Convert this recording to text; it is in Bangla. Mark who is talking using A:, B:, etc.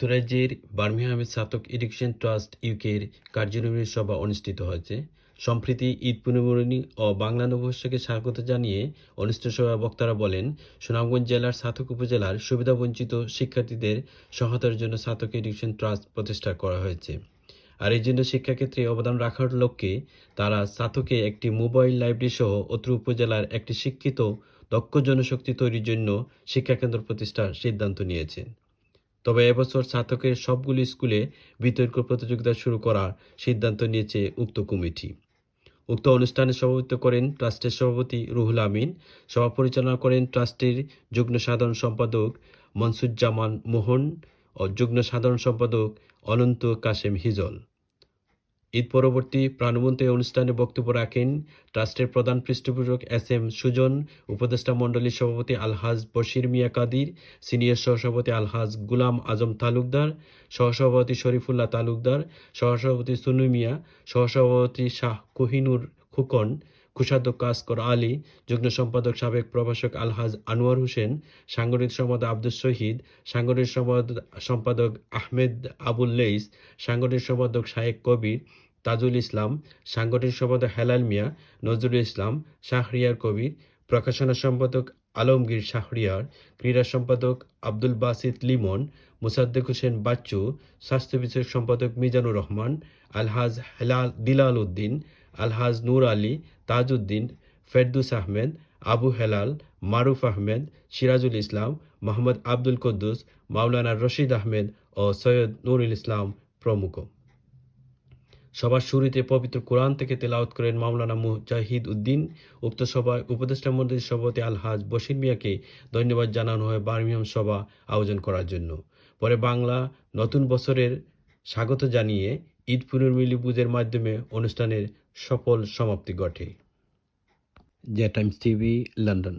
A: যুক্তরাজ্যের বার্মিংহামে স্নাতক এডুকেশন ট্রাস্ট ইউকের কার্যনির্বাহী সভা অনুষ্ঠিত হয়েছে। সম্প্রতি ঈদ পুনর্মিলনী ও বাংলা নববর্ষকে স্বাগত জানিয়ে অনুষ্ঠিত সভায় বক্তারা বলেন, সুনামগঞ্জ জেলার স্নাতক উপজেলার সুবিধাবঞ্চিত শিক্ষার্থীদের সহায়তার জন্য স্নাতক এডুকেশন ট্রাস্ট প্রতিষ্ঠা করা হয়েছে। আর এই জন্য শিক্ষাক্ষেত্রে অবদান রাখার লক্ষ্যে তারা স্নাতকে একটি মোবাইল লাইব্রেরি সহ অত্র উপজেলার একটি শিক্ষিত, দক্ষ জনশক্তি তৈরির জন্য শিক্ষাকেন্দ্র প্রতিষ্ঠার সিদ্ধান্ত নিয়েছে তবে এবছর স্নাতকের সবগুলি স্কুলে বিতর্ক প্রতিযোগিতা শুরু করার সিদ্ধান্ত নিয়েছে উক্ত কমিটি। উক্ত অনুষ্ঠানে সভাপতিত্ব করেন ট্রাস্টের সভাপতি রুহুল আমিন সভা পরিচালনা করেন ট্রাস্টের যুগ্ম সাধারণ সম্পাদক মনসুজ্জামান মোহন ও যুগ্ম সাধারণ সম্পাদক অনন্ত কাশেম হিজল। ঈদ পরবর্তী প্রাণবন্তী অনুষ্ঠানে বক্তব্য রাখেন ট্রাস্টের প্রধান পৃষ্ঠপোষক এস এম সুজন, উপদেষ্টা মণ্ডলীর সভাপতি আলহাজ বশির মিয়া কাদির, সিনিয়র সহসভাপতি আলহাজ গুলাম আজম তালুকদার, সহসভাপতি শরীফুল্লাহ তালুকদার, সহসভাপতি সুনু মিয়া, সহসভাপতি শাহ কোহিনুর খুকন কোষাধ্যক্ষ আসকর আলী, যুগ্ম সম্পাদক সাবেক প্রভাষক আলহাজ আনোয়ার হোসেন, সাংগঠনিক সম্পাদক আব্দুল শহীদ, সাংগঠনিক সম্পাদক আহমেদ আবুল লেইস, সাংগঠনিক সম্পাদক শাহেক কবির, তাজুল ইসলাম, সাংগঠনিক সম্পাদক হেলাল মিয়া, নজরুল ইসলাম, শাহরিয়ার কবির, প্রকাশনা সম্পাদক আলমগীর শাহরিয়ার, ক্রীড়া সম্পাদক আব্দুল বাসিত লিমন, মুসাদ্দেক হোসেন বাচ্চু, স্বাস্থ্য বিষয়ক সম্পাদক মিজানুর রহমান, আলহাজ হেলাল দিলাল উদ্দিন আলহাজ নূর আলী, তাজউদ্দিন, ফেরদুস আহমেদ, আবু হেলাল, মারুফ আহমেদ, সিরাজুল ইসলাম, মোহাম্মদ আব্দুল কুদ্দুস, মাওলানা রশিদ আহমেদ ও সৈয়দ নুরুল ইসলাম প্রমুখ। সবার শুরুতে পবিত্র কোরআন থেকে তেলাওয়াত করেন মাওলানা মুজাহিদ উদ্দিন, উক্ত সভায় উপদেষ্টা মন্ডলীর সভাপতি আলহাজ বশির মিয়াকে ধন্যবাদ জানানো হয় বার্মিহাম সভা আয়োজন করার জন্য। পরে বাংলা নতুন বছরের স্বাগত জানিয়ে ঈদ পুনর্মিলি পুজোর মাধ্যমে অনুষ্ঠানের সফল সমাপ্তি ঘটে। J Times TV London.